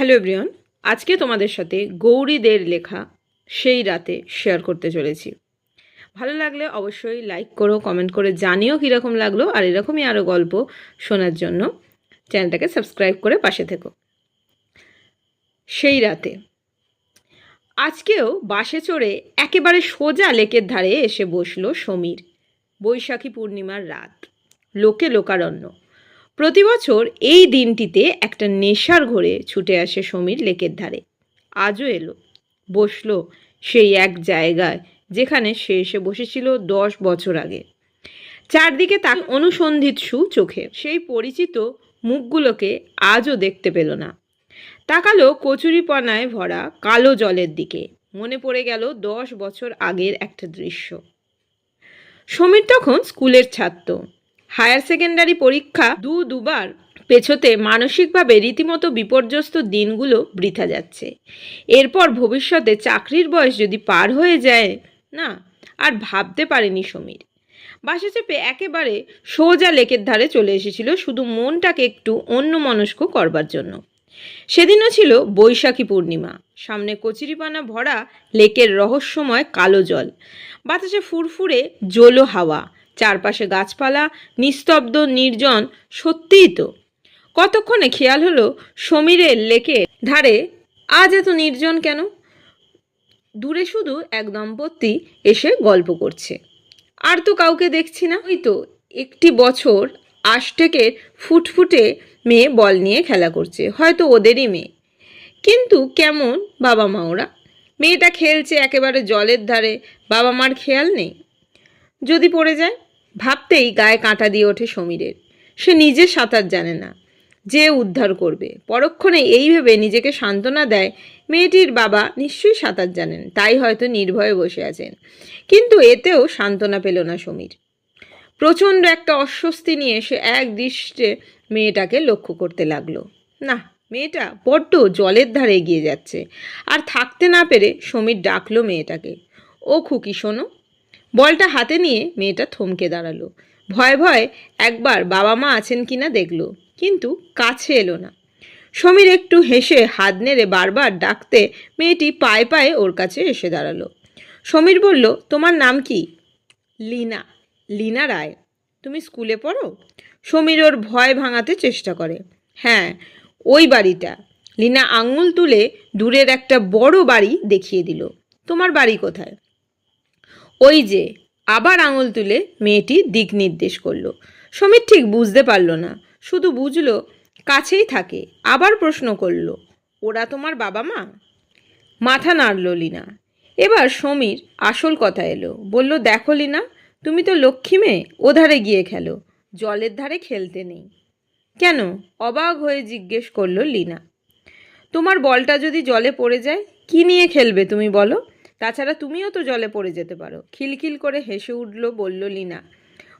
Hello everyone, আজকে তোমাদের সাথে গৌরীদের লেখা সেই রাতে শেয়ার করতে চলেছি। ভালো লাগলে অবশ্যই লাইক করো কমেন্ট করে জানিও কীরকম লাগল আর এরকমই আরও গল্প শোনার জন্য চ্যানেলটাকে সাবস্ক্রাইব করে পাশে থেকো। সেই রাতে আজকেও বাসে চড়ে একেবারে সোজা লেকের ধারে এসে বসল সমীর, বৈশাখী পূর্ণিমার রাত, লোকে লোকারণ্য। প্রতি বছর এই দিনটিতে একটা নেশার ঘোরে ছুটে আসে সমীর লেকের ধারে। আজও এলো। বসল সেই এক জায়গায় যেখানে সে এসে বসেছিল দশ বছর আগে। চারদিকে তাক অনুসন্ধিৎসু চোখে। সেই পরিচিত মুখগুলোকে আজও দেখতে পেল না। তাকালো কচুরিপনায় ভরা কালো জলের দিকে। মনে পড়ে গেল দশ বছর আগের একটা দৃশ্য। সমীর তখন স্কুলের ছাত্র। হায়ার সেকেন্ডারি পরীক্ষা দু দুবার পেছোতে মানসিকভাবে রীতিমতো বিপর্যস্ত দিনগুলো বৃথা যাচ্ছে। এরপর ভবিষ্যতে চাকরির বয়স যদি পার হয়ে যায়, না, আর ভাবতে পারেনি সমীর। বাসে চেপে একেবারে সোজা লেকের ধারে চলে এসেছিল, শুধু মনটাকে একটু অন্যমনস্ক করবার জন্য। সেদিনও ছিল বৈশাখী পূর্ণিমা। সামনে কচুরিপানা ভরা লেকের রহস্যময় কালো জল। বাতাসে ফুরফুরে জোলো হাওয়া। চারপাশে গাছপালা, নিস্তব্ধ, নির্জন, সত্যিই তো। কতক্ষণে খেয়াল হলো সমীরের লেকের ধারে? আজ এত নির্জন কেন? দূরে শুধু এক দম্পতি এসে গল্প করছে। আর তো কাউকে দেখছি না। ওই তো একটি বছর আষ্টেকের ফুটফুটে মেয়ে বল নিয়ে খেলা করছে। হয়তো ওদেরই মেয়ে। কিন্তু কেমন বাবা মা ওরা? মেয়েটা খেলছে একেবারে জলের ধারে। বাবা মার খেয়াল নেই। যদি পড়ে যায়? ভাবতেই গায়ে কাঁটা দিয়ে ওঠে সমীরের। সে নিজে সাঁতার জানে না, যে উদ্ধার করবে। পরক্ষণে এই ভেবে নিজেকে সান্ত্বনা দেয়, মেয়েটির বাবা নিশ্চয়ই সাঁতার জানেন, তাই হয়তো নির্ভয়ে বসে আছেন। কিন্তু এতেও সান্ত্বনা পেল না সমীর। প্রচণ্ড একটা অস্বস্তি নিয়ে সে এক দৃষ্টে মেয়েটাকে লক্ষ্য করতে লাগল। না, মেয়েটা বড্ড জলের ধারে এগিয়ে যাচ্ছে। আর থাকতে না পেরে সমীর ডাকলো মেয়েটাকে। ও খুকি, শোনো। বলটা হাতে নিয়ে মেয়েটা থমকে দাঁড়াল। ভয় ভয়ে একবার বাবা মা আছেন কি না দেখল, কিন্তু কাছে এলো না। সমীর একটু হেসে হাত নেড়ে বারবার ডাকতে মেয়েটি পায়ে পায়ে ওর কাছে এসে দাঁড়াল। সমীর বলল, তোমার নাম কি? লিনা লিনা রায়। তুমি স্কুলে পড়ো? সমীর ওর ভয় ভাঙাতে চেষ্টা করে। হ্যাঁ ওই বাড়িটা। লিনা আঙুল তুলে দূরের একটা বড় বাড়ি দেখিয়ে দিল। তোমার বাড়ি কোথায়? ওই যে, আবার আঙুল তুলে মেয়েটি দিক নির্দেশ করল। সমীর ঠিক বুঝতে পারল না। শুধু বুঝলো, কাছেই থাকে, আবার প্রশ্ন করল, ওরা তোমার বাবা মা? মাথা নাড়ল লিনা। এবার সমীর আসল কথা এলো, বলল, দেখো লিনা, তুমি তো লক্ষ্মী মেয়ে, ওধারে গিয়ে খেলো, জলের ধারে খেলতে নেই। কেন? অবাক হয়ে জিজ্ঞেস করল লিনা। তোমার বলটা যদি জলে পড়ে যায়, কি নিয়ে খেলবে তুমি বলো? তাছাড়া তুমিও তো জলে পড়ে যেতে পারো। খিলখিল করে হেসে উঠল, বলল, লিনা,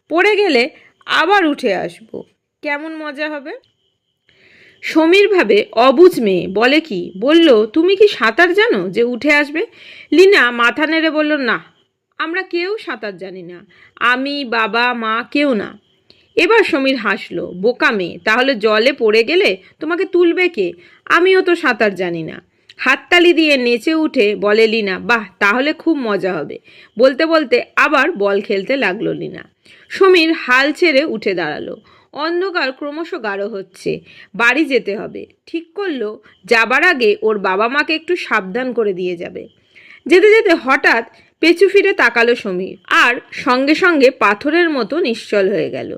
পড়ে গেলে আবার উঠে আসব। কেমন মজা হবে? সমীর ভাবে, অবুঝ মেয়ে, বলে কি? বলল, তুমি কি সাঁতার জানো যে উঠে আসবে? লিনা মাথা নেড়ে বলল, না, আমরা কেউ সাঁতার জানি না। আমি, বাবা, মা কেউ না। এবার সমীর হাসলো, বোকা মেয়ে, তাহলে জলে পড়ে গেলে তোমাকে তুলবে কে? আমিও তো সাঁতার জানি না। হাততালি দিয়ে নেচে উঠে বলে লিনা, বাহ, তাহলে খুব মজা হবে। বলতে বলতে আবার বল খেলতে লাগল লিনা। সমীর হাল ছেড়ে উঠে দাঁড়াল। অন্ধকার ক্রমশ গাঢ় হচ্ছে। বাড়ি যেতে হবে। ঠিক করল, যাবার আগে ওর বাবা মাকে একটু সাবধান করে দিয়ে যাবে। যেতে যেতে হঠাৎ পেছু ফিরে তাকালো সমীর আর সঙ্গে সঙ্গে পাথরের মতো নিশ্চল হয়ে গেল।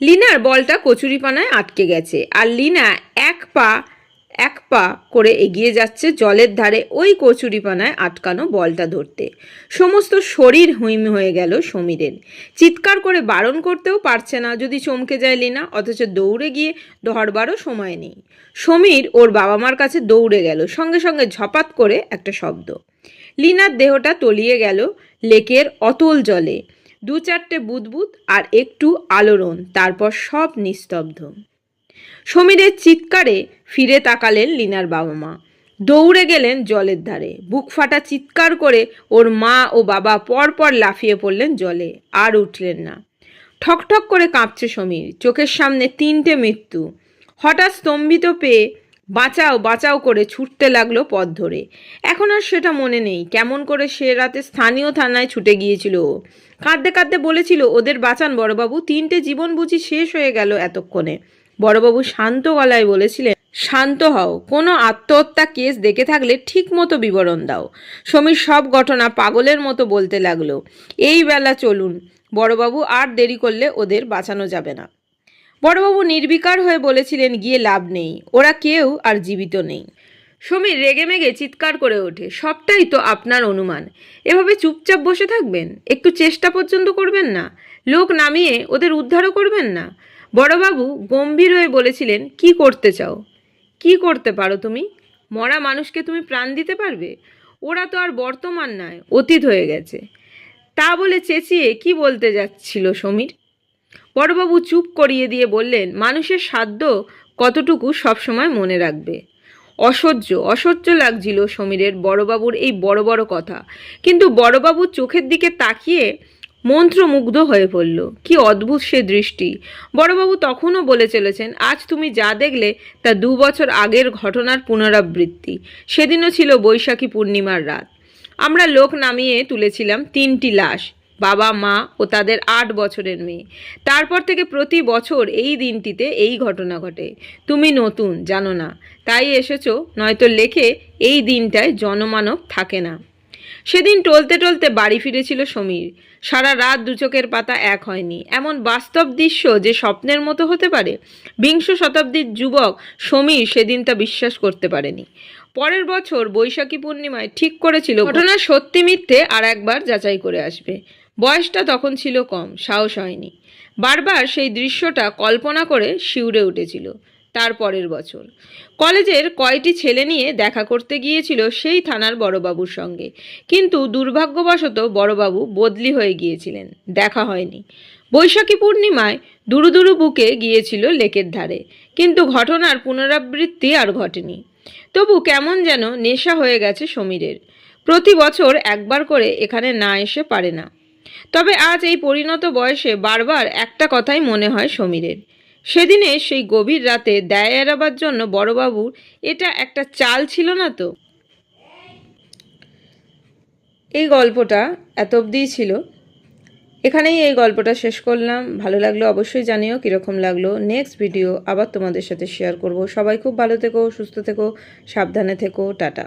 লিনার বলটা কচুরিপানায় আটকে গেছে আর লিনা এক পা এক পা করে এগিয়ে যাচ্ছে জলের ধারে ওই কচুরিপানায় আটকানো বলটা ধরতে। সমস্ত শরীর হুইম হয়ে গেল সমীরের। চিৎকার করে বারণ করতেও পারছে না, যদি চমকে যায় লিনা, অথচ দৌড়ে গিয়ে ধরবারও সময় নেই। সমীর ওর বাবা মার কাছে দৌড়ে গেল, সঙ্গে সঙ্গে ঝপাত করে একটা শব্দ। লিনার দেহটা তলিয়ে গেল লেকের অতল জলে। দু চারটে বুদবুদ আর একটু আলোড়ন, তারপর সব নিস্তব্ধ। সমীরের চিৎকারে ফিরে তাকালেন লিনার বাবা মা দৌড়ে গেলেন জলের ধারে। বুক ফাটা চিৎকার করে ওর মা ও বাবা পরপর লাফিয়ে পড়লেন জলে। আর উঠলেন না। ঠকঠক করে কাঁপছে সমীর। চোখের সামনে তিনটে মৃত্যু। হঠাৎ স্তম্ভিত পেয়ে বাঁচাও বাঁচাও করে ছুটতে লাগল পথ ধরে। এখন আর সেটা মনে নেই। কেমন করে সে রাতে স্থানীয় থানায় ছুটে গিয়েছিল ও। কাঁদতে কাঁদতে বলেছিল, ওদের বাঁচান বড়বাবু। তিনটে জীবন বুঝি শেষ হয়ে গেল এতক্ষণে। বড়বাবু শান্ত গলায় বলেছিলেন শান্ত হও। কোনো আত্মহত্যা কেস দেখে থাকলে ঠিক মতো বিবরণ দাও। সমীর সব ঘটনা পাগলের মতো বলতে লাগল। এই বেলা চলুন। বড়বাবু আর দেরি করলে ওদের বাঁচানো যাবে না। বড়বাবু নির্বিকার হয়ে বলেছিলেন, গিয়ে লাভ নেই। ওরা কেউ আর জীবিত নেই। সমীর রেগেমেগে চিৎকার করে ওঠে। সবটাই তো আপনার অনুমান। এভাবে চুপচাপ বসে থাকবেন? একটু চেষ্টা পর্যন্ত করবেন না? লোক নামিয়ে ওদের উদ্ধারও করবেন না? বড়বাবু গম্ভীর হয়ে বলেছিলেন, কি করতে চাও? কি করতে পারো তুমি? মরা মানুষকে তুমি প্রাণ দিতে পারবে? ওরা তো আর বর্তমান নয়, অতীত হয়ে গেছে। তা বলে চেঁচিয়ে কি বলতে যাচ্ছিল সমীর? বড়বাবু চুপ করিয়ে দিয়ে বললেন, মানুষের সাধ্য কতটুকু সবসময় মনে রাখবে? অসহ্য অসহ্য লাগছিল সমীরের বড়বাবুর এই বড় বড় কথা। কিন্তু বড়বাবুর চোখের দিকে তাকিয়ে মন্ত্রমুগ্ধ হয়ে পড়ল। কি অদ্ভুত সে দৃষ্টি। বড়বাবু তখনও বলে চলেছেন, আজ তুমি যা দেখলে তা দু বছর আগের ঘটনার পুনরাবৃত্তি। সেদিনও ছিল বৈশাখী পূর্ণিমার রাত। আমরা লোক নামিয়ে তুলেছিলাম তিনটি লাশ, বাবা, মা ও তাদের আট বছরের মেয়ে। তারপর থেকে প্রতি বছর এই দিনটিতে এই ঘটনা ঘটে। তুমি নতুন, জানো না। তাই এসেছ, নয়তো লেখে এই দিনটায় জনমানব থাকে না। সেদিন টলতে টলতে বাড়ি ফিরেছিল সমীর। সারা রাত দুচোখের পাতা এক হয়নি। এমন বাস্তব দৃশ্য যে স্বপ্নের মতো হতে পারে, বিংশ শতাব্দীর যুবক সমীর সেদিন তা বিশ্বাস করতে পারেনি। পরের বছর বৈশাখী পূর্ণিমায় ঠিক করেছিল ঘটনা সত্যি মিথ্যে আর একবার যাচাই করে আসবে। বয়সটা তখন ছিল কম, সাহস হয়নি। বারবার সেই দৃশ্যটা কল্পনা করে শিউরে উঠেছিল। তার পরের বছর। কলেজের কয়টি ছেলে নিয়ে দেখা করতে গিয়েছিল সেই থানার বড়বাবুর সঙ্গে। কিন্তু দুর্ভাগ্যবশত বড়বাবু বদলি হয়ে গিয়েছিলেন, দেখা হয়নি। বৈশাখী পূর্ণিমায় দুরু দুরু বুকে গিয়েছিল লেকের ধারে। কিন্তু ঘটনার পুনরাবৃত্তি আর ঘটেনি। তবু কেমন যেন নেশা হয়ে গেছে সমীরের। প্রতি বছর একবার করে এখানে না এসে পারে না। তবে আজ এই পরিণত বয়সে বারবার একটা কথাই মনে হয় সমীরের। সেদিনে সেই গভীর রাতে দায় এড়াবার জন্য বড়বাবুর এটা একটা চাল ছিল না তো? এই গল্পটা এত অবধিই ছিল। এখানেই এই গল্পটা শেষ করলাম। ভালো লাগল অবশ্যই জানিও কীরকম লাগল। নেক্সট ভিডিও আবার তোমাদের সাথে শেয়ার করব। সবাই খুব ভালো থেকো, সুস্থ থেকো, সাবধানে থেকো, টাটা।